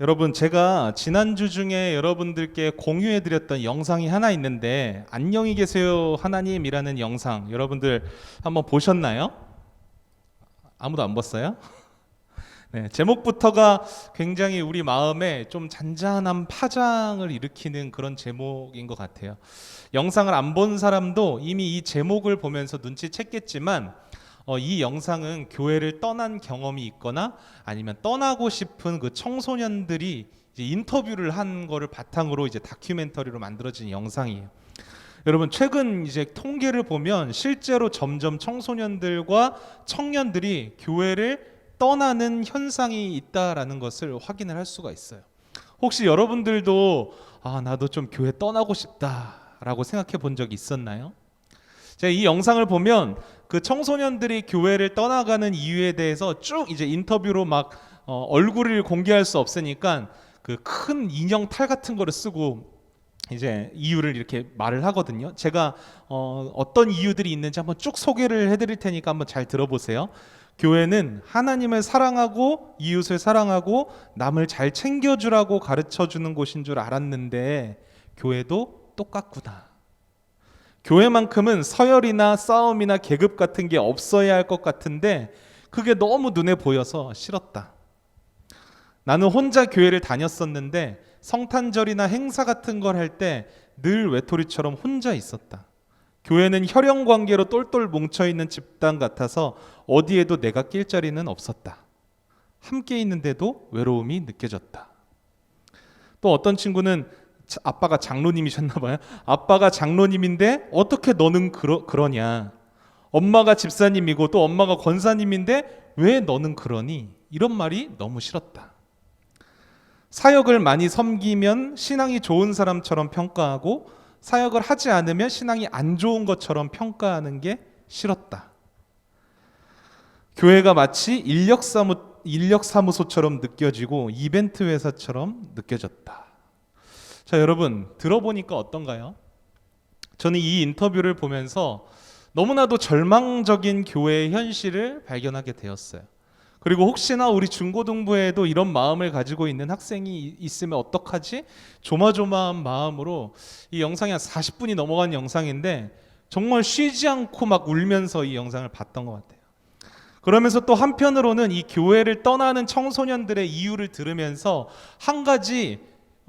여러분, 제가 지난주 중에 여러분들께 공유해 드렸던 영상이 하나 있는데, 안녕히 계세요, 하나님이라는 영상, 여러분들 한번 보셨나요? 아무도 안 봤어요? 네, 제목부터가 굉장히 우리 마음에 좀 잔잔한 파장을 일으키는 그런 제목인 것 같아요. 영상을 안 본 사람도 이미 이 제목을 보면서 눈치챘겠지만, 어, 이 영상은 교회를 떠난 경험이 있거나 아니면 떠나고 싶은 그 청소년들이 인터뷰를 한 거를 바탕으로 이제 다큐멘터리로 만들어진 영상이에요. 여러분 최근 이제 통계를 보면 실제로 점점 청소년들과 청년들이 교회를 떠나는 현상이 있다라는 것을 확인을 할 수가 있어요. 혹시 여러분들도 아 나도 좀 교회 떠나고 싶다라고 생각해 본 적이 있었나요? 제가 이 영상을 보면 그 청소년들이 교회를 떠나가는 이유에 대해서 쭉 이제 인터뷰로 막 어, 얼굴을 공개할 수 없으니까 그 큰 인형 탈 같은 거를 쓰고 이제 이유를 이렇게 말을 하거든요. 제가 어, 어떤 이유들이 있는지 한번 쭉 소개를 해드릴 테니까 한번 잘 들어보세요. 교회는 하나님을 사랑하고 이웃을 사랑하고 남을 잘 챙겨주라고 가르쳐 주는 곳인 줄 알았는데 교회도 똑같구나. 교회만큼은 서열이나 싸움이나 계급 같은 게 없어야 할 것 같은데 그게 너무 눈에 보여서 싫었다. 나는 혼자 교회를 다녔었는데 성탄절이나 행사 같은 걸 할 때 늘 외톨이처럼 혼자 있었다. 교회는 혈연 관계로 똘똘 뭉쳐 있는 집단 같아서 어디에도 내가 낄 자리는 없었다. 함께 있는데도 외로움이 느껴졌다. 또 어떤 친구는 자- 아빠가 장로님이셨나 봐요. 아빠가 장로님인데 어떻게 너는 그러, 그러냐? 엄마가 집사님이고 또 엄마가 권사님인데 왜 너는 그러니? 이런 말이 너무 싫었다. 사역을 많이 섬기면 신앙이 좋은 사람처럼 평가하고 사역을 하지 않으면 신앙이 안 좋은 것처럼 평가하는 게 싫었다. 교회가 마치 인력 사무 인력 사무소처럼 느껴지고 이벤트 회사처럼 느껴졌다. 자, 여러분 들어보니까 어떤가요? 저는 이 인터뷰를 보면서 너무나도 절망적인 교회의 현실을 발견하게 되었어요. 그리고 혹시나 우리 중고등부에도 이런 마음을 가지고 있는 학생이 있으면 어떡하지? 조마조마한 마음으로 이 영상이 한 40분이 넘어간 영상인데 정말 쉬지 않고 막 울면서 이 영상을 봤던 것 같아요. 그러면서 또 한편으로는 이 교회를 떠나는 청소년들의 이유를 들으면서 한 가지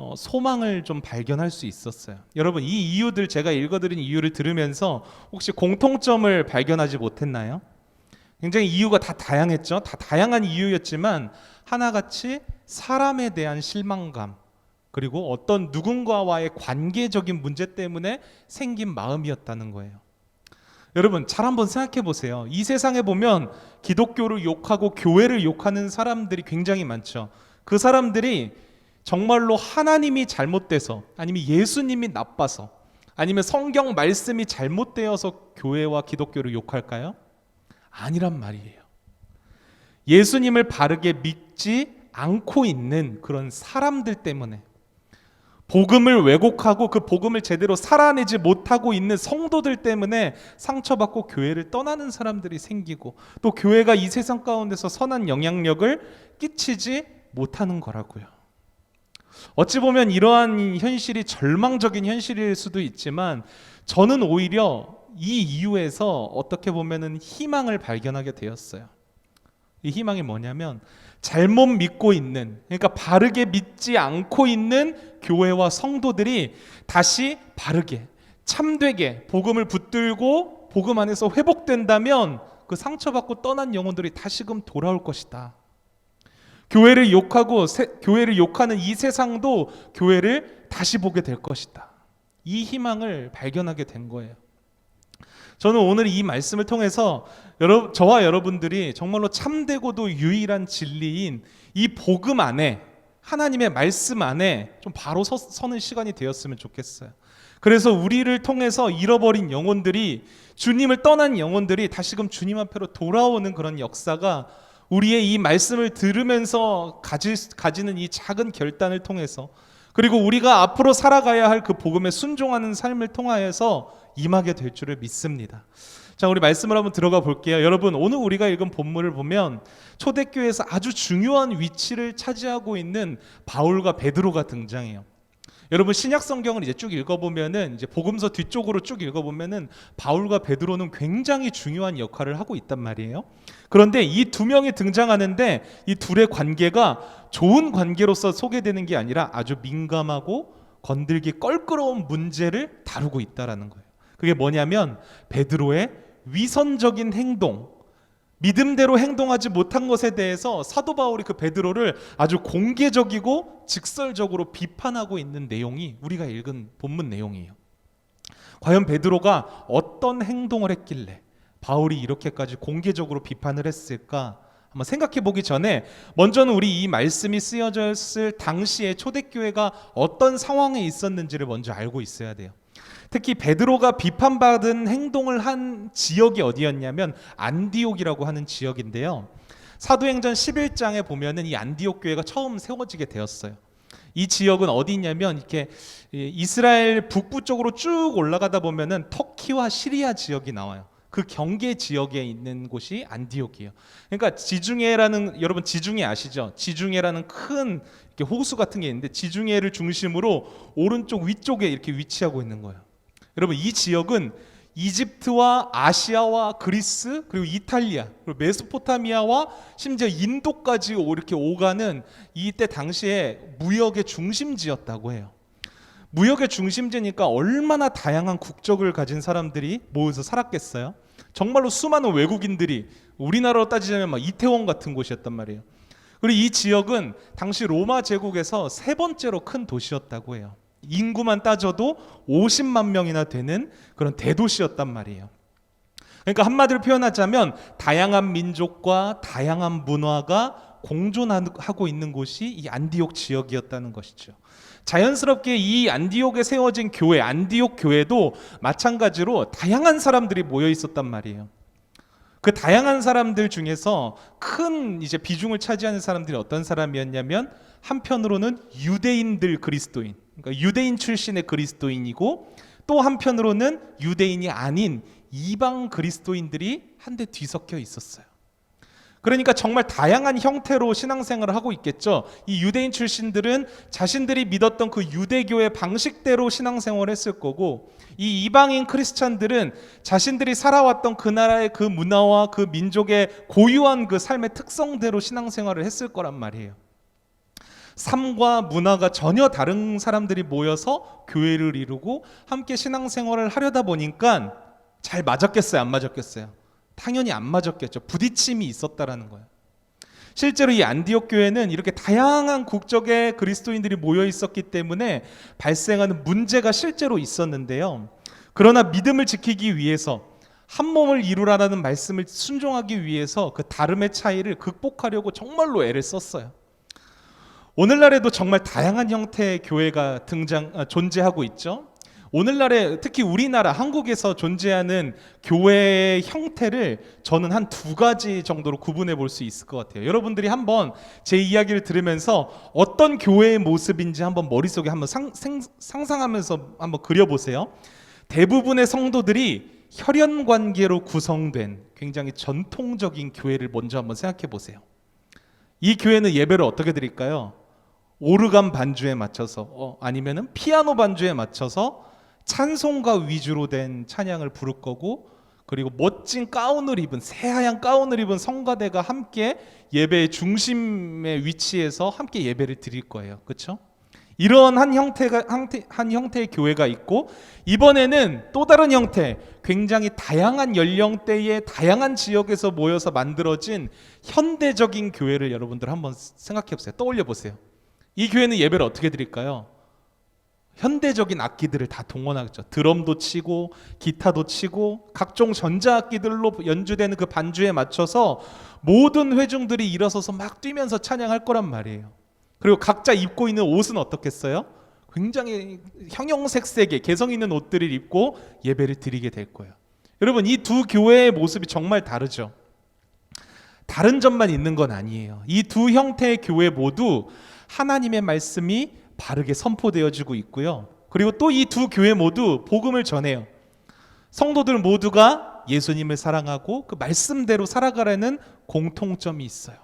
어, 소망을 좀 발견할 수 있었어요. 여러분 이 이유들 제가 읽어드린 이유를 들으면서 혹시 공통점을 발견하지 못했나요? 굉장히 이유가 다 다양했죠. 다 다양한 이유였지만 하나같이 사람에 대한 실망감 그리고 어떤 누군가와의 관계적인 문제 때문에 생긴 마음이었다는 거예요. 여러분 잘 한번 생각해 보세요. 이 세상에 보면 기독교를 욕하고 교회를 욕하는 사람들이 굉장히 많죠. 그 사람들이 정말로 하나님이 잘못돼서 아니면 예수님이 나빠서 아니면 성경 말씀이 잘못되어서 교회와 기독교를 욕할까요? 아니란 말이에요. 예수님을 바르게 믿지 않고 있는 그런 사람들 때문에 복음을 왜곡하고 그 복음을 제대로 살아내지 못하고 있는 성도들 때문에 상처받고 교회를 떠나는 사람들이 생기고 또 교회가 이 세상 가운데서 선한 영향력을 끼치지 못하는 거라고요. 어찌 보면 이러한 현실이 절망적인 현실일 수도 있지만 저는 오히려 이 이유에서 어떻게 보면은 희망을 발견하게 되었어요. 이 희망이 뭐냐면 잘못 믿고 있는 그러니까 바르게 믿지 않고 있는 교회와 성도들이 다시 바르게 참되게 복음을 붙들고 복음 안에서 회복된다면 그 상처받고 떠난 영혼들이 다시금 돌아올 것이다. 교회를 욕하고 세- 교회를 욕하는 이 세상도 교회를 다시 보게 될 것이다. 이 희망을 발견하게 된 거예요. 저는 오늘 이 말씀을 통해서 여러, 저와 여러분들이 정말로 참되고도 유일한 진리인 이 복음 안에 하나님의 말씀 안에 좀 바로 서, 서는 시간이 되었으면 좋겠어요. 그래서 우리를 통해서 잃어버린 영혼들이 주님을 떠난 영혼들이 다시금 주님 앞으로 돌아오는 그런 역사가 우리의 이 말씀을 들으면서 가지, 가지는 이 작은 결단을 통해서 그리고 우리가 앞으로 살아가야 할 그 복음에 순종하는 삶을 통하여서 임하게 될 줄을 믿습니다. 자, 우리 말씀을 한번 들어가 볼게요. 여러분, 오늘 우리가 읽은 본문을 보면 초대교회에서 아주 중요한 위치를 차지하고 있는 바울과 베드로가 등장해요. 여러분 신약 성경을 이제 쭉 읽어보면은 이제 복음서 뒤쪽으로 쭉 읽어보면은 바울과 베드로는 굉장히 중요한 역할을 하고 있단 말이에요. 그런데 이 두 명이 등장하는데 이 둘의 관계가 좋은 관계로서 소개되는 게 아니라 아주 민감하고 건들기 껄끄러운 문제를 다루고 있다라는 거예요. 그게 뭐냐면 베드로의 위선적인 행동, 믿음대로 행동하지 못한 것에 대해서 사도 바울이 그 베드로를 아주 공개적이고 직설적으로 비판하고 있는 내용이 우리가 읽은 본문 내용이에요. 과연 베드로가 어떤 행동을 했길래 바울이 이렇게까지 공개적으로 비판을 했을까? 한번 생각해 보기 전에 먼저는 우리 이 말씀이 쓰여졌을 당시에 초대교회가 어떤 상황에 있었는지를 먼저 알고 있어야 돼요. 특히 베드로가 비판받은 행동을 한 지역이 어디였냐면 안디옥이라고 하는 지역인데요. 사도행전 11장에 보면은 이 안디옥 교회가 처음 세워지게 되었어요. 이 지역은 어디 있냐면 이렇게 이스라엘 북부 쪽으로 쭉 올라가다 보면은 터키와 시리아 지역이 나와요. 그 경계 지역에 있는 곳이 안디옥이에요. 그러니까 지중해라는 여러분 지중해 아시죠? 지중해라는 큰 호수 같은 게 있는데 지중해를 중심으로 오른쪽 위쪽에 이렇게 위치하고 있는 거예요. 여러분 이 지역은 이집트와 아시아와 그리스 그리고 이탈리아 그리고 메소포타미아와 심지어 인도까지 이렇게 오가는 이때 당시에 무역의 중심지였다고 해요. 무역의 중심지니까 얼마나 다양한 국적을 가진 사람들이 모여서 살았겠어요. 정말로 수많은 외국인들이 우리나라로 따지자면 막 이태원 같은 곳이었단 말이에요. 그리고 이 지역은 당시 로마 제국에서 세 번째로 큰 도시였다고 해요. 인구만 따져도 50만 명이나 되는 그런 대도시였단 말이에요. 그러니까 한마디로 표현하자면 다양한 민족과 다양한 문화가 공존하고 있는 곳이 이 안디옥 지역이었다는 것이죠. 자연스럽게 이 안디옥에 세워진 교회, 안디옥 교회도 마찬가지로 다양한 사람들이 모여 있었단 말이에요. 그 다양한 사람들 중에서 큰 이제 비중을 차지하는 사람들이 어떤 사람이었냐면 한편으로는 유대인들 그리스도인, 그러니까 유대인 출신의 그리스도인이고 또 한편으로는 유대인이 아닌 이방 그리스도인들이 한데 뒤섞여 있었어요. 그러니까 정말 다양한 형태로 신앙생활을 하고 있겠죠. 이 유대인 출신들은 자신들이 믿었던 그 유대교의 방식대로 신앙생활을 했을 거고 이 이방인 크리스찬들은 자신들이 살아왔던 그 나라의 그 문화와 그 민족의 고유한 그 삶의 특성대로 신앙생활을 했을 거란 말이에요. 삶과 문화가 전혀 다른 사람들이 모여서 교회를 이루고 함께 신앙생활을 하려다 보니까 잘 맞았겠어요? 안 맞았겠어요? 당연히 안 맞았겠죠. 부딪힘이 있었다라는 거예요. 실제로 이 안디옥 교회는 이렇게 다양한 국적의 그리스도인들이 모여 있었기 때문에 발생하는 문제가 실제로 있었는데요. 그러나 믿음을 지키기 위해서 한 몸을 이루라는 말씀을 순종하기 위해서 그 다름의 차이를 극복하려고 정말로 애를 썼어요. 오늘날에도 정말 다양한 형태의 교회가 등장 아, 존재하고 있죠. 오늘날에 특히 우리나라 한국에서 존재하는 교회의 형태를 저는 한 두 가지 정도로 구분해 볼 수 있을 것 같아요. 여러분들이 한번 제 이야기를 들으면서 어떤 교회의 모습인지 한번 머릿속에 한번 상, 생, 상상하면서 한번 그려보세요. 대부분의 성도들이 혈연 관계로 구성된 굉장히 전통적인 교회를 먼저 한번 생각해 보세요. 이 교회는 예배를 어떻게 드릴까요? 오르간 반주에 맞춰서 어, 아니면은 피아노 반주에 맞춰서 찬송가 위주로 된 찬양을 부를 거고 그리고 멋진 가운을 입은 새하얀 가운을 입은 성가대가 함께 예배의 중심에 위치해서 함께 예배를 드릴 거예요. 그렇죠? 이런 한 형태가 형태, 한 형태의 교회가 있고 이번에는 또 다른 형태, 굉장히 다양한 연령대의 다양한 지역에서 모여서 만들어진 현대적인 교회를 여러분들 한번 생각해 보세요. 떠올려 보세요. 이 교회는 예배를 어떻게 드릴까요? 현대적인 악기들을 다 동원하죠. 드럼도 치고 기타도 치고 각종 전자악기들로 연주되는 그 반주에 맞춰서 모든 회중들이 일어서서 막 뛰면서 찬양할 거란 말이에요. 그리고 각자 입고 있는 옷은 어떻겠어요? 굉장히 형형색색의 개성 있는 옷들을 입고 예배를 드리게 될 거예요. 여러분 이 두 교회의 모습이 정말 다르죠. 다른 점만 있는 건 아니에요. 이 두 형태의 교회 모두 하나님의 말씀이 바르게 선포되어지고 있고요. 그리고 또 이 두 교회 모두 복음을 전해요. 성도들 모두가 예수님을 사랑하고 그 말씀대로 살아가라는 공통점이 있어요.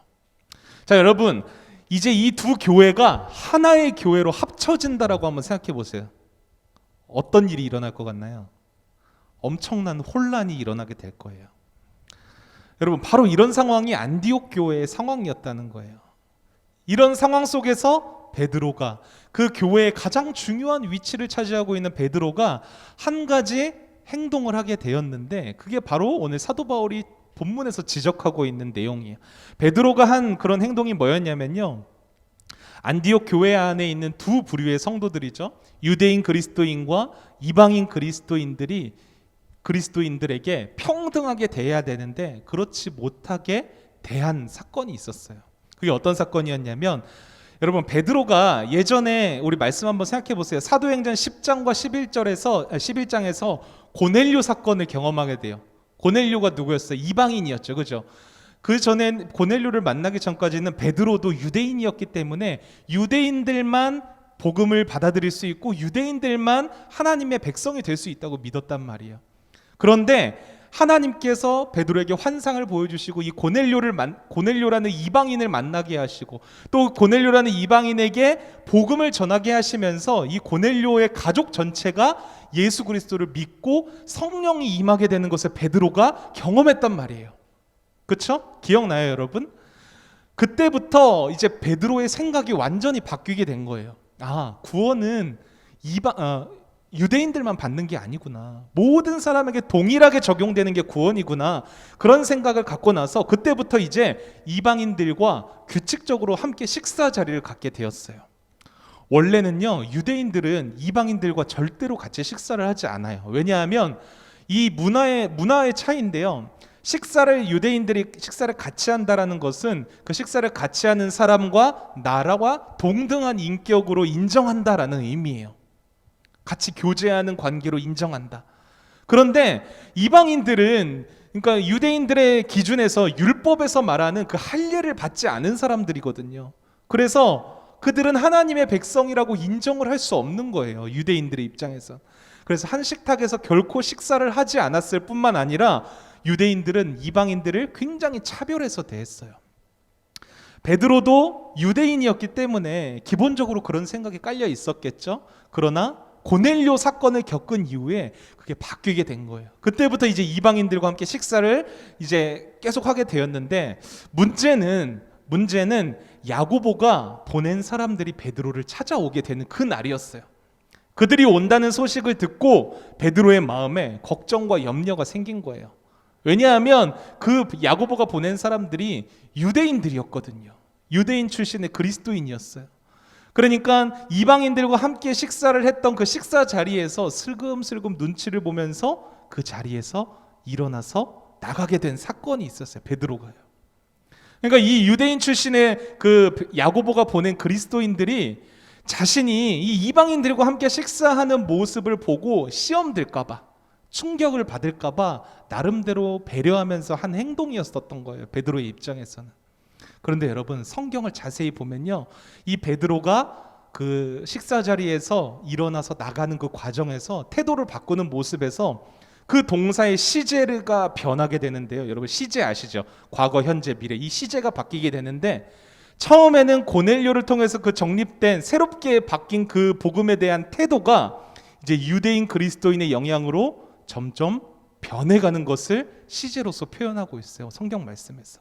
자, 여러분, 이제 이 두 교회가 하나의 교회로 합쳐진다라고 한번 생각해 보세요. 어떤 일이 일어날 것 같나요? 엄청난 혼란이 일어나게 될 거예요. 여러분, 바로 이런 상황이 안디옥 교회의 상황이었다는 거예요. 이런 상황 속에서 베드로가 그 교회의 가장 중요한 위치를 차지하고 있는 베드로가 한 가지 행동을 하게 되었는데 그게 바로 오늘 사도 바울이 본문에서 지적하고 있는 내용이에요. 베드로가 한 그런 행동이 뭐였냐면요. 안디옥 교회 안에 있는 두 부류의 성도들이죠. 유대인 그리스도인과 이방인 그리스도인들이 그리스도인들에게 평등하게 대해야 되는데 그렇지 못하게 대한 사건이 있었어요. 그게 어떤 사건이었냐면 여러분 베드로가 예전에 우리 말씀 한번 생각해 보세요. 사도행전 10장과 11절에서 11장에서 고넬료 사건을 경험하게 돼요. 고넬료가 누구였어요? 이방인이었죠. 그죠? 그 전에 고넬료를 만나기 전까지는 베드로도 유대인이었기 때문에 유대인들만 복음을 받아들일 수 있고 유대인들만 하나님의 백성이 될 수 있다고 믿었단 말이에요. 그런데 하나님께서 베드로에게 환상을 보여주시고 이 고넬료를 만, 고넬료라는 이방인을 만나게 하시고 또 고넬료라는 이방인에게 복음을 전하게 하시면서 이 고넬료의 가족 전체가 예수 그리스도를 믿고 성령이 임하게 되는 것을 베드로가 경험했단 말이에요. 그렇죠? 기억나요, 여러분? 그때부터 이제 베드로의 생각이 완전히 바뀌게 된 거예요. 아, 구원은 이방 어, 유대인들만 받는 게 아니구나. 모든 사람에게 동일하게 적용되는 게 구원이구나. 그런 생각을 갖고 나서 그때부터 이제 이방인들과 규칙적으로 함께 식사 자리를 갖게 되었어요. 원래는요, 유대인들은 이방인들과 절대로 같이 식사를 하지 않아요. 왜냐하면 이 문화의 문화의 차이인데요. 식사를 유대인들이 식사를 같이 한다라는 것은 그 식사를 같이 하는 사람과 나라와 동등한 인격으로 인정한다라는 의미예요. 같이 교제하는 관계로 인정한다. 그런데 이방인들은 그러니까 유대인들의 기준에서 율법에서 말하는 그 할례를 받지 않은 사람들이거든요. 그래서 그들은 하나님의 백성이라고 인정을 할 수 없는 거예요. 유대인들의 입장에서. 그래서 한 식탁에서 결코 식사를 하지 않았을 뿐만 아니라 유대인들은 이방인들을 굉장히 차별해서 대했어요. 베드로도 유대인이었기 때문에 기본적으로 그런 생각이 깔려 있었겠죠. 그러나 고넬료 사건을 겪은 이후에 그게 바뀌게 된 거예요. 그때부터 이제 이방인들과 함께 식사를 이제 계속 하게 되었는데 문제는 문제는 야고보가 보낸 사람들이 베드로를 찾아오게 되는 그 날이었어요. 그들이 온다는 소식을 듣고 베드로의 마음에 걱정과 염려가 생긴 거예요. 왜냐하면 그 야고보가 보낸 사람들이 유대인들이었거든요. 유대인 출신의 그리스도인이었어요. 그러니까 이방인들과 함께 식사를 했던 그 식사 자리에서 슬금슬금 눈치를 보면서 그 자리에서 일어나서 나가게 된 사건이 있었어요. 베드로가요. 그러니까 이 유대인 출신의 그 야고보가 보낸 그리스도인들이 자신이 이 이방인들과 함께 식사하는 모습을 보고 시험 들까봐 충격을 받을까봐 나름대로 배려하면서 한 행동이었었던 거예요. 베드로의 입장에서는. 그런데 여러분 성경을 자세히 보면요, 이 베드로가 그 식사 자리에서 일어나서 나가는 그 과정에서 태도를 바꾸는 모습에서 그 동사의 시제가 변하게 되는데요. 여러분 시제 아시죠? 과거, 현재, 미래 이 시제가 바뀌게 되는데 처음에는 고넬료를 통해서 그 정립된 새롭게 바뀐 그 복음에 대한 태도가 이제 유대인 그리스도인의 영향으로 점점 변해가는 것을 시제로서 표현하고 있어요. 성경 말씀에서.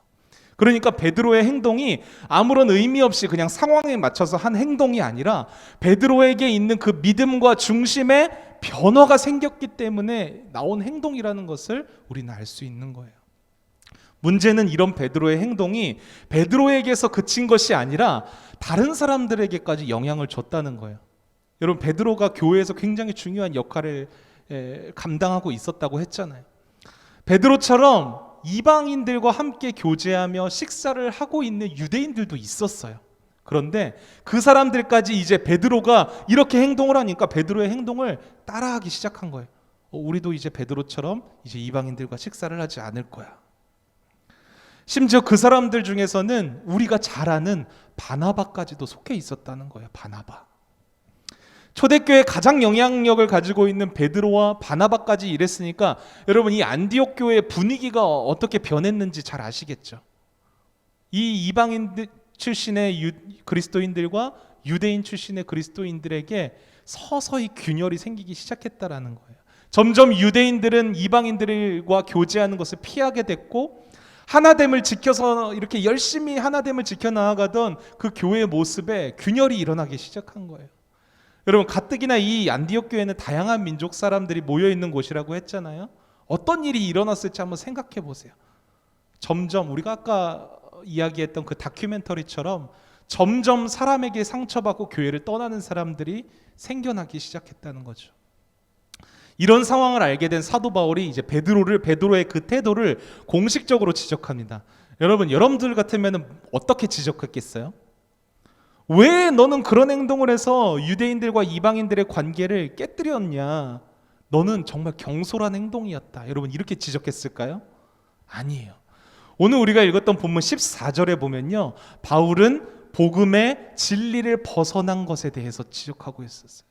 그러니까 베드로의 행동이 아무런 의미 없이 그냥 상황에 맞춰서 한 행동이 아니라 베드로에게 있는 그 믿음과 중심에 변화가 생겼기 때문에 나온 행동이라는 것을 우리는 알 수 있는 거예요. 문제는 이런 베드로의 행동이 베드로에게서 그친 것이 아니라 다른 사람들에게까지 영향을 줬다는 거예요. 여러분 베드로가 교회에서 굉장히 중요한 역할을 에, 감당하고 있었다고 했잖아요. 베드로처럼 이방인들과 함께 교제하며 식사를 하고 있는 유대인들도 있었어요. 그런데 그 사람들까지 이제 베드로가 이렇게 행동을 하니까 베드로의 행동을 따라하기 시작한 거예요. 어, 우리도 이제 베드로처럼 이제 이방인들과 식사를 하지 않을 거야. 심지어 그 사람들 중에서는 우리가 잘 아는 바나바까지도 속해 있었다는 거예요. 바나바. 초대교회 가장 영향력을 가지고 있는 베드로와 바나바까지 이랬으니까 여러분 이 안디옥 교회 분위기가 어떻게 변했는지 잘 아시겠죠. 이 이방인 출신의 유, 그리스도인들과 유대인 출신의 그리스도인들에게 서서히 균열이 생기기 시작했다라는 거예요. 점점 유대인들은 이방인들과 교제하는 것을 피하게 됐고 하나됨을 지켜서 이렇게 열심히 하나됨을 지켜 나아가던 그 교회의 모습에 균열이 일어나기 시작한 거예요. 여러분 가뜩이나 이 안디옥 교회는 다양한 민족 사람들이 모여 있는 곳이라고 했잖아요. 어떤 일이 일어났을지 한번 생각해 보세요. 점점 우리가 아까 이야기했던 그 다큐멘터리처럼 점점 사람에게 상처받고 교회를 떠나는 사람들이 생겨나기 시작했다는 거죠. 이런 상황을 알게 된 사도 바울이 이제 베드로를 베드로의 그 태도를 공식적으로 지적합니다. 여러분, 여러분들 같으면 어떻게 지적했겠어요? 왜 너는 그런 행동을 해서 유대인들과 이방인들의 관계를 깨뜨렸냐? 너는 정말 경솔한 행동이었다. 여러분 이렇게 지적했을까요? 아니에요. 오늘 우리가 읽었던 본문 14절에 보면요. 바울은 복음의 진리를 벗어난 것에 대해서 지적하고 있었어요.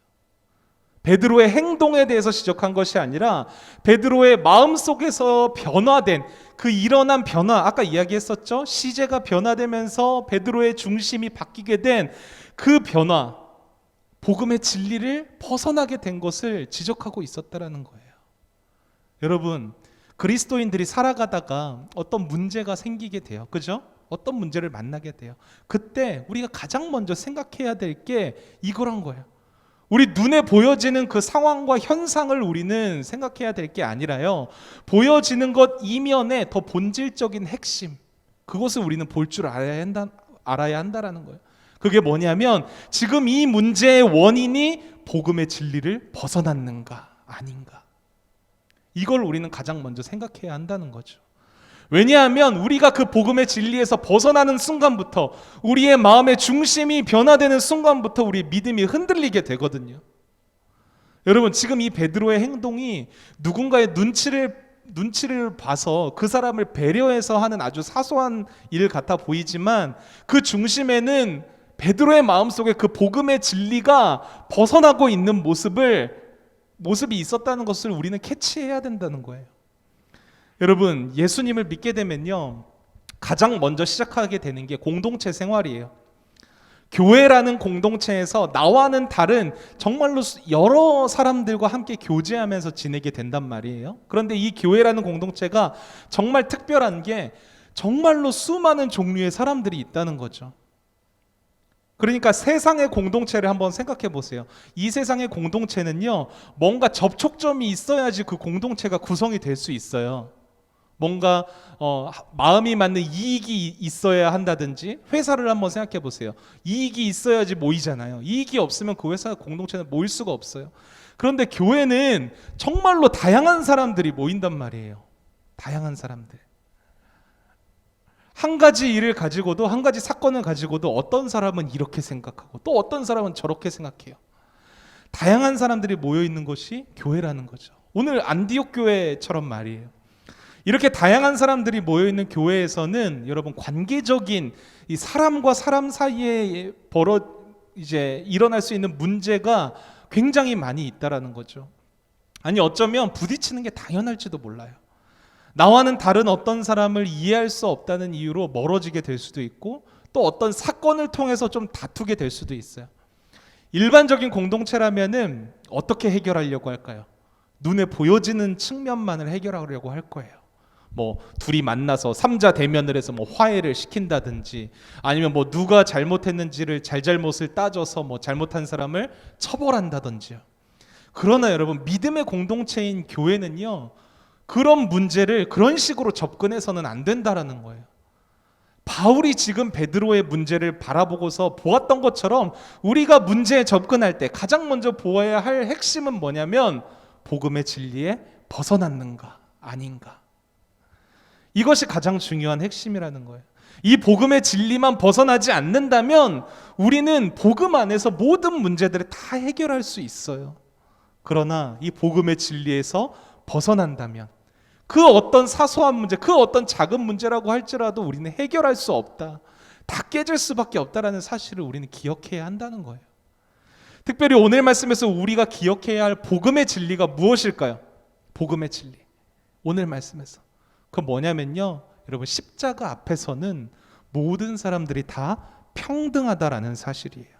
베드로의 행동에 대해서 지적한 것이 아니라 베드로의 마음 속에서 변화된 그 일어난 변화 아까 이야기했었죠 시제가 변화되면서 베드로의 중심이 바뀌게 된 그 변화 복음의 진리를 벗어나게 된 것을 지적하고 있었다라는 거예요. 여러분 그리스도인들이 살아가다가 어떤 문제가 생기게 돼요. 그죠? 어떤 문제를 만나게 돼요. 그때 우리가 가장 먼저 생각해야 될 게 이거란 거예요. 우리 눈에 보여지는 그 상황과 현상을 우리는 생각해야 될 게 아니라요. 보여지는 것 이면에 더 본질적인 핵심. 그것을 우리는 볼 줄 알아야 한다, 알아야 한다라는 거예요. 그게 뭐냐면 지금 이 문제의 원인이 복음의 진리를 벗어났는가 아닌가. 이걸 우리는 가장 먼저 생각해야 한다는 거죠. 왜냐하면 우리가 그 복음의 진리에서 벗어나는 순간부터 우리의 마음의 중심이 변화되는 순간부터 우리 믿음이 흔들리게 되거든요. 여러분 지금 이 베드로의 행동이 누군가의 눈치를 눈치를 봐서 그 사람을 배려해서 하는 아주 사소한 일 같아 보이지만 그 중심에는 베드로의 마음속에 그 복음의 진리가 벗어나고 있는 모습을 모습이 있었다는 것을 우리는 캐치해야 된다는 거예요. 여러분, 예수님을 믿게 되면요. 가장 먼저 시작하게 되는 게 공동체 생활이에요. 교회라는 공동체에서 나와는 다른 정말로 여러 사람들과 함께 교제하면서 지내게 된단 말이에요. 그런데 이 교회라는 공동체가 정말 특별한 게 정말로 수많은 종류의 사람들이 있다는 거죠. 그러니까 세상의 공동체를 한번 생각해 보세요. 이 세상의 공동체는요, 뭔가 접촉점이 있어야지 그 공동체가 구성이 될 수 있어요. 뭔가 어, 마음이 맞는 이익이 있어야 한다든지 회사를 한번 생각해 보세요. 이익이 있어야지 모이잖아요. 이익이 없으면 그 회사 공동체는 모일 수가 없어요. 그런데 교회는 정말로 다양한 사람들이 모인단 말이에요. 다양한 사람들. 한 가지 일을 가지고도 한 가지 사건을 가지고도 어떤 사람은 이렇게 생각하고 또 어떤 사람은 저렇게 생각해요. 다양한 사람들이 모여 있는 것이 교회라는 거죠. 오늘 안디옥 교회처럼 말이에요. 이렇게 다양한 사람들이 모여 있는 교회에서는 여러분 관계적인 이 사람과 사람 사이에 벌어 이제 일어날 수 있는 문제가 굉장히 많이 있다라는 거죠. 아니 어쩌면 부딪히는 게 당연할지도 몰라요. 나와는 다른 어떤 사람을 이해할 수 없다는 이유로 멀어지게 될 수도 있고 또 어떤 사건을 통해서 좀 다투게 될 수도 있어요. 일반적인 공동체라면은 어떻게 해결하려고 할까요? 눈에 보여지는 측면만을 해결하려고 할 거예요. 뭐 둘이 만나서 삼자 대면을 해서 뭐 화해를 시킨다든지 아니면 뭐 누가 잘못했는지를 잘잘못을 따져서 뭐 잘못한 사람을 처벌한다든지요. 그러나 여러분 믿음의 공동체인 교회는요. 그런 문제를 그런 식으로 접근해서는 안 된다라는 거예요. 바울이 지금 베드로의 문제를 바라보고서 보았던 것처럼 우리가 문제에 접근할 때 가장 먼저 보아야 할 핵심은 뭐냐면 복음의 진리에 벗어났는가 아닌가. 이것이 가장 중요한 핵심이라는 거예요. 이 복음의 진리만 벗어나지 않는다면 우리는 복음 안에서 모든 문제들을 다 해결할 수 있어요. 그러나 이 복음의 진리에서 벗어난다면 그 어떤 사소한 문제, 그 어떤 작은 문제라고 할지라도 우리는 해결할 수 없다. 다 깨질 수밖에 없다라는 사실을 우리는 기억해야 한다는 거예요. 특별히 오늘 말씀에서 우리가 기억해야 할 복음의 진리가 무엇일까요? 복음의 진리. 오늘 말씀에서. 그 뭐냐면요. 여러분 십자가 앞에서는 모든 사람들이 다 평등하다라는 사실이에요.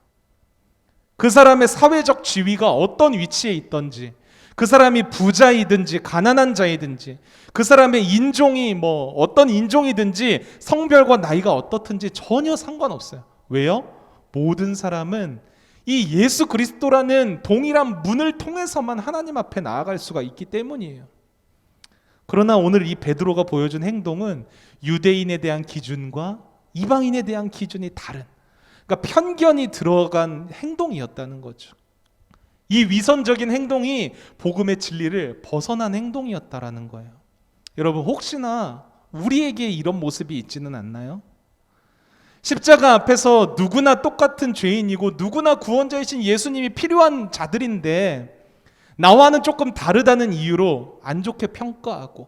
그 사람의 사회적 지위가 어떤 위치에 있던지, 그 사람이 부자이든지 가난한 자이든지, 그 사람의 인종이 뭐 어떤 인종이든지 성별과 나이가 어떻든지 전혀 상관없어요. 왜요? 모든 사람은 이 예수 그리스도라는 동일한 문을 통해서만 하나님 앞에 나아갈 수가 있기 때문이에요. 그러나 오늘 이 베드로가 보여준 행동은 유대인에 대한 기준과 이방인에 대한 기준이 다른 그러니까 편견이 들어간 행동이었다는 거죠. 이 위선적인 행동이 복음의 진리를 벗어난 행동이었다라는 거예요. 여러분 혹시나 우리에게 이런 모습이 있지는 않나요? 십자가 앞에서 누구나 똑같은 죄인이고 누구나 구원자이신 예수님이 필요한 자들인데 나와는 조금 다르다는 이유로 안 좋게 평가하고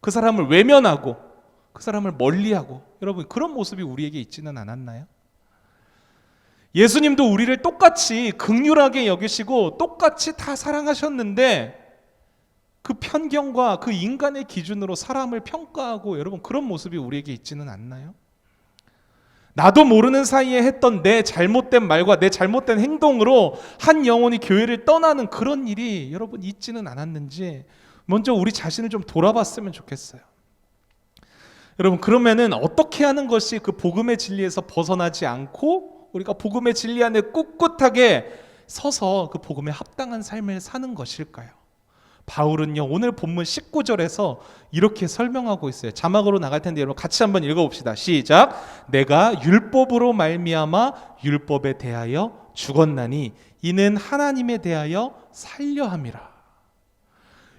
그 사람을 외면하고 그 사람을 멀리하고 여러분 그런 모습이 우리에게 있지는 않았나요? 예수님도 우리를 똑같이 극률하게 여기시고 똑같이 다 사랑하셨는데 그 편견과 그 인간의 기준으로 사람을 평가하고 여러분 그런 모습이 우리에게 있지는 않나요? 나도 모르는 사이에 했던 내 잘못된 말과 내 잘못된 행동으로 한 영혼이 교회를 떠나는 그런 일이 여러분 있지는 않았는지 먼저 우리 자신을 좀 돌아봤으면 좋겠어요. 여러분 그러면은 어떻게 하는 것이 그 복음의 진리에서 벗어나지 않고 우리가 복음의 진리 안에 꿋꿋하게 서서 그 복음에 합당한 삶을 사는 것일까요? 바울은요 오늘 본문 19절에서 이렇게 설명하고 있어요. 자막으로 나갈 텐데 여러분 같이 한번 읽어봅시다. 시작. 내가 율법으로 말미암아 율법에 대하여 죽었나니 이는 하나님에 대하여 살려 함이라.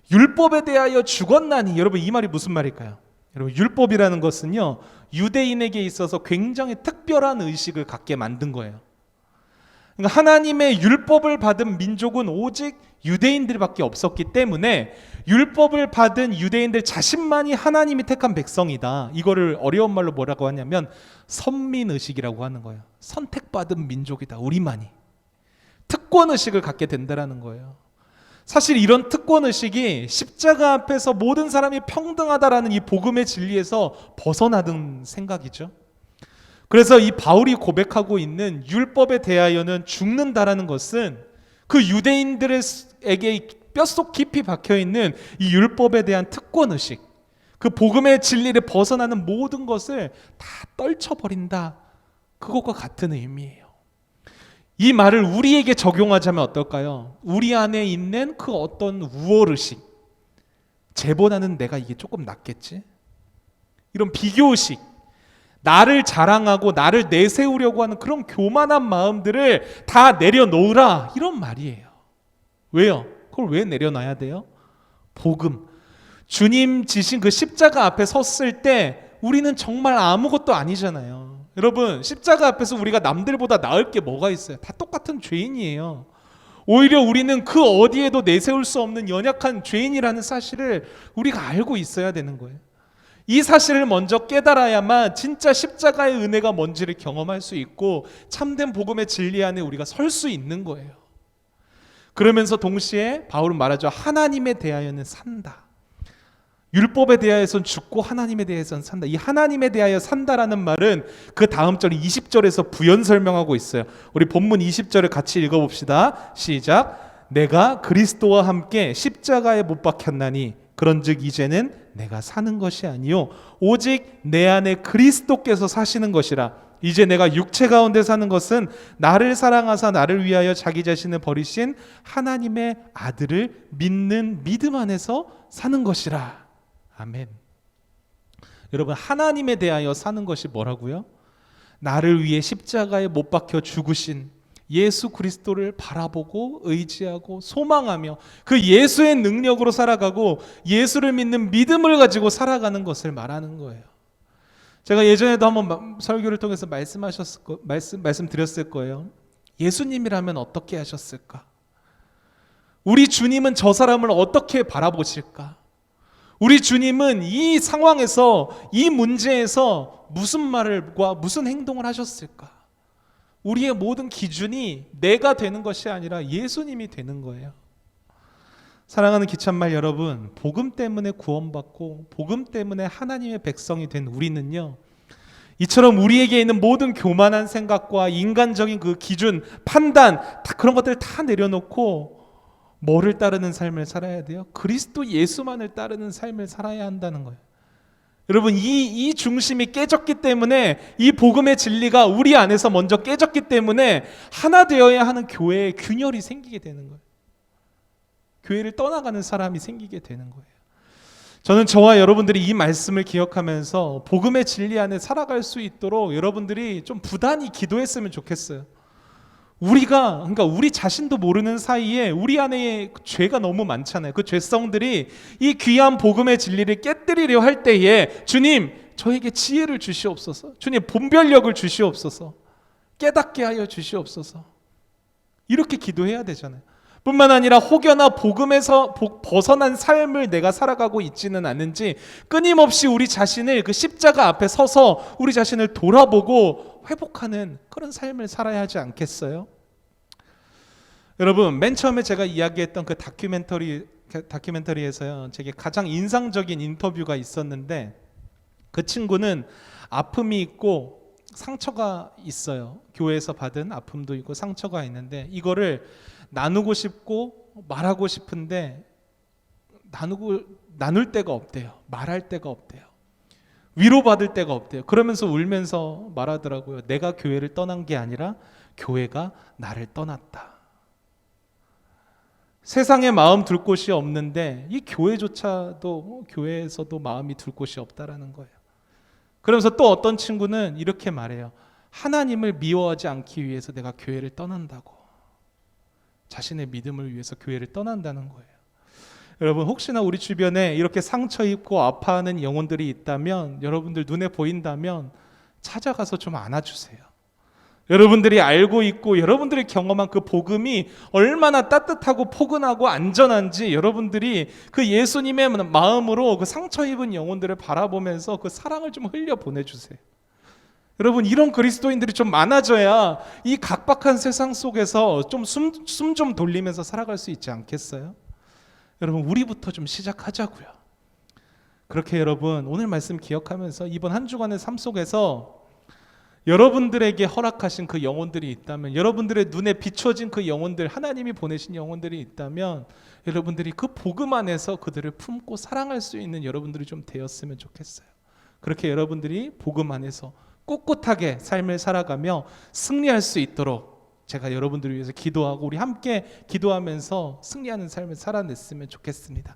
율법에 대하여 죽었나니 여러분 이 말이 무슨 말일까요? 여러분 율법이라는 것은요 유대인에게 있어서 굉장히 특별한 의식을 갖게 만든 거예요. 그러니까 하나님의 율법을 받은 민족은 오직 유대인들밖에 없었기 때문에 율법을 받은 유대인들 자신만이 하나님이 택한 백성이다. 이거를 어려운 말로 뭐라고 하냐면 선민 의식이라고 하는 거예요. 선택받은 민족이다. 우리만이 특권 의식을 갖게 된다라는 거예요. 사실 이런 특권 의식이 십자가 앞에서 모든 사람이 평등하다라는 이 복음의 진리에서 벗어나던 생각이죠. 그래서 이 바울이 고백하고 있는 율법에 대하여는 죽는다라는 것은 그 유대인들에게 뼛속 깊이 박혀 있는 이 율법에 대한 특권 의식, 그 복음의 진리를 벗어나는 모든 것을 다 떨쳐 버린다. 그것과 같은 의미예요. 이 말을 우리에게 적용하자면 어떨까요? 우리 안에 있는 그 어떤 우월 의식, 쟤보다는 내가 이게 조금 낫겠지? 이런 비교 의식, 나를 자랑하고 나를 내세우려고 하는 그런 교만한 마음들을 다 내려놓으라 이런 말이에요. 왜요? 그걸 왜 내려놔야 돼요? 복음. 주님 지신 그 십자가 앞에 섰을 때 우리는 정말 아무것도 아니잖아요. 여러분, 십자가 앞에서 우리가 남들보다 나을 게 뭐가 있어요? 다 똑같은 죄인이에요. 오히려 우리는 그 어디에도 내세울 수 없는 연약한 죄인이라는 사실을 우리가 알고 있어야 되는 거예요. 이 사실을 먼저 깨달아야만 진짜 십자가의 은혜가 뭔지를 경험할 수 있고 참된 복음의 진리 안에 우리가 설 수 있는 거예요. 그러면서 동시에 바울은 말하죠. 하나님에 대하여는 산다. 율법에 대하여선 죽고 하나님에 대해서는 산다. 이 하나님에 대하여 산다라는 말은 그 다음 절 20절에서 부연 설명하고 있어요. 우리 본문 20절을 같이 읽어 봅시다. 시작. 내가 그리스도와 함께 십자가에 못 박혔나니 그런즉 이제는 내가 사는 것이 아니요 오직 내 안에 그리스도께서 사시는 것이라. 이제 내가 육체 가운데 사는 것은 나를 사랑하사 나를 위하여 자기 자신을 버리신 하나님의 아들을 믿는 믿음 안에서 사는 것이라. 아멘. 여러분 하나님에 대하여 사는 것이 뭐라고요? 나를 위해 십자가에 못 박혀 죽으신 예수 그리스도를 바라보고 의지하고 소망하며 그 예수의 능력으로 살아가고 예수를 믿는 믿음을 가지고 살아가는 것을 말하는 거예요. 제가 예전에도 한번 설교를 통해서 말씀하셨을 거, 말씀 말씀드렸을 거예요. 예수님이라면 어떻게 하셨을까? 우리 주님은 저 사람을 어떻게 바라보실까? 우리 주님은 이 상황에서 이 문제에서 무슨 말을과 무슨 행동을 하셨을까? 우리의 모든 기준이 내가 되는 것이 아니라 예수님이 되는 거예요. 사랑하는 기찬말 여러분, 복음 때문에 구원받고 복음 때문에 하나님의 백성이 된 우리는요. 이처럼 우리에게 있는 모든 교만한 생각과 인간적인 그 기준, 판단, 다 그런 것들을 다 내려놓고 뭐를 따르는 삶을 살아야 돼요? 그리스도 예수만을 따르는 삶을 살아야 한다는 거예요. 여러분 이, 이 중심이 깨졌기 때문에 이 복음의 진리가 우리 안에서 먼저 깨졌기 때문에 하나 되어야 하는 교회에 균열이 생기게 되는 거예요. 교회를 떠나가는 사람이 생기게 되는 거예요. 저는 저와 여러분들이 이 말씀을 기억하면서 복음의 진리 안에 살아갈 수 있도록 여러분들이 좀 부단히 기도했으면 좋겠어요. 우리가 그러니까 우리 자신도 모르는 사이에 우리 안에 죄가 너무 많잖아요. 그 죄성들이 이 귀한 복음의 진리를 깨뜨리려 할 때에 주님 저에게 지혜를 주시옵소서. 주님 분별력을 주시옵소서. 깨닫게 하여 주시옵소서. 이렇게 기도해야 되잖아요. 뿐만 아니라 혹여나 복음에서 복- 벗어난 삶을 내가 살아가고 있지는 않은지 끊임없이 우리 자신을 그 십자가 앞에 서서 우리 자신을 돌아보고 회복하는 그런 삶을 살아야 하지 않겠어요? 여러분 맨 처음에 제가 이야기했던 그 다큐멘터리 그 다큐멘터리에서요 제게 가장 인상적인 인터뷰가 있었는데 그 친구는 아픔이 있고 상처가 있어요 교회에서 받은 아픔도 있고 상처가 있는데 이거를 나누고 싶고 말하고 싶은데 나누고 나눌 데가 없대요 말할 데가 없대요 위로받을 데가 없대요 그러면서 울면서 말하더라고요 내가 교회를 떠난 게 아니라 교회가 나를 떠났다 세상에 마음 둘 곳이 없는데 이 교회조차도 교회에서도 마음이 둘 곳이 없다라는 거예요. 그러면서 또 어떤 친구는 이렇게 말해요. 하나님을 미워하지 않기 위해서 내가 교회를 떠난다고. 자신의 믿음을 위해서 교회를 떠난다는 거예요. 여러분 혹시나 우리 주변에 이렇게 상처 입고 아파하는 영혼들이 있다면 여러분들 눈에 보인다면 찾아가서 좀 안아주세요. 여러분들이 알고 있고 여러분들이 경험한 그 복음이 얼마나 따뜻하고 포근하고 안전한지 여러분들이 그 예수님의 마음으로 그 상처 입은 영혼들을 바라보면서 그 사랑을 좀 흘려 보내주세요. 여러분 이런 그리스도인들이 좀 많아져야 이 각박한 세상 속에서 좀 숨 숨 좀 돌리면서 살아갈 수 있지 않겠어요? 여러분 우리부터 좀 시작하자고요. 그렇게 여러분 오늘 말씀 기억하면서 이번 한 주간의 삶 속에서 여러분들에게 허락하신 그 영혼들이 있다면 여러분들의 눈에 비춰진 그 영혼들 하나님이 보내신 영혼들이 있다면 여러분들이 그 복음 안에서 그들을 품고 사랑할 수 있는 여러분들이 좀 되었으면 좋겠어요. 그렇게 여러분들이 복음 안에서 꿋꿋하게 삶을 살아가며 승리할 수 있도록 제가 여러분들을 위해서 기도하고 우리 함께 기도하면서 승리하는 삶을 살아냈으면 좋겠습니다.